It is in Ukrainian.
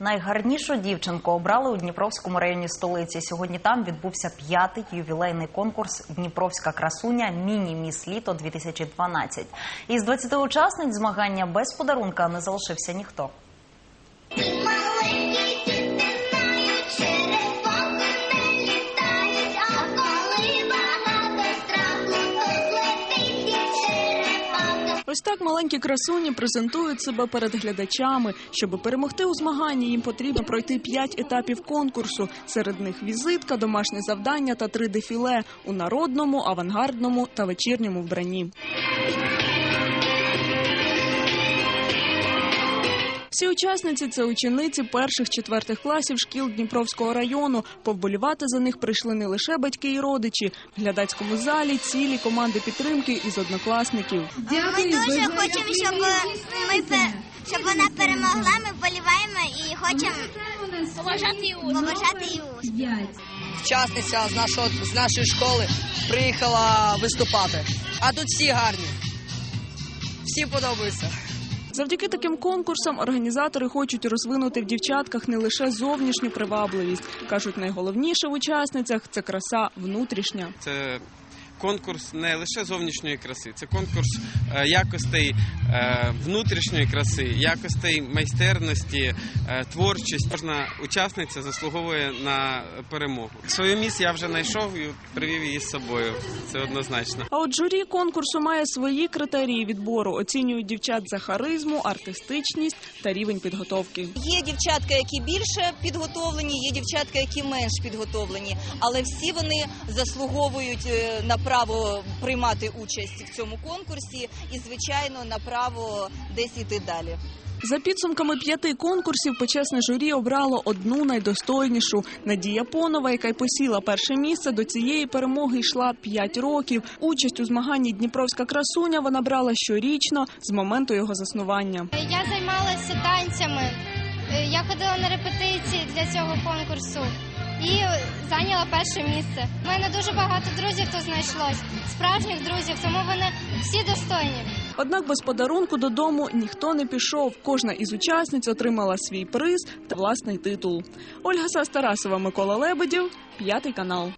Найгарнішу дівчинку обрали у Дніпровському районі столиці. Сьогодні там відбувся п'ятий ювілейний конкурс Дніпровська красуня Міні Міс Літо 2012 Із 20 учасниць змагання без подарунка не залишився ніхто. Ось так маленькі красуні презентують себе перед глядачами. Щоб перемогти у змаганні, їм потрібно пройти п'ять етапів конкурсу. Серед них візитка, домашнє завдання та три дефіле у народному, авангардному та вечірньому вбранні. Всі учасниці це учениці перших четвертих класів шкіл Дніпровського району. Повболівати за них прийшли не лише батьки і родичі. В глядацькому залі цілі команди підтримки із однокласників. Ми дуже хочемо, щоб ми щоб вона перемогла. Ми вболіваємо і хочемо побажати їй успіху. Учасниця з нашого з нашої школи приїхала виступати. А тут всі гарні. Всі подобаються. Завдяки таким конкурсам організатори хочуть розвинути в дівчатках не лише зовнішню привабливість. кажуть, найголовніше в учасницях це краса внутрішня. Це конкурс не лише зовнішньої краси, це конкурс е, якостей е, внутрішньої краси, якостей майстерності, е, творчості. Кожна учасниця заслуговує на перемогу. Свою міс я вже знайшов і привів її з собою. Це однозначно. А от журі конкурсу має свої критерії відбору. Оцінюють дівчат за харизму, артистичність та рівень підготовки. Є дівчатка, які більше підготовлені, є дівчатка, які менш підготовлені, але всі вони заслуговують на право приймати участь в цьому конкурсі і, звичайно, на право десь іти далі. За підсумками п'яти конкурсів почесне журі обрало одну найдостойнішу Надія Понова, яка й посіла перше місце. До цієї перемоги йшла п'ять років. Участь у змаганні Дніпровська красуня вона брала щорічно з моменту його заснування. Я займалася танцями. Е, Я ходила на репетиції для цього конкурсу і зайняла перше місце. У мене дуже багато друзів тут знайшлось, справжніх друзів, тому вони всі достойні. Однак без подарунку додому ніхто не пішов. Кожна із учасниць отримала свій приз та власний титул. Ольга Сас Тарасова, Микола Лебедів, п'ятий канал.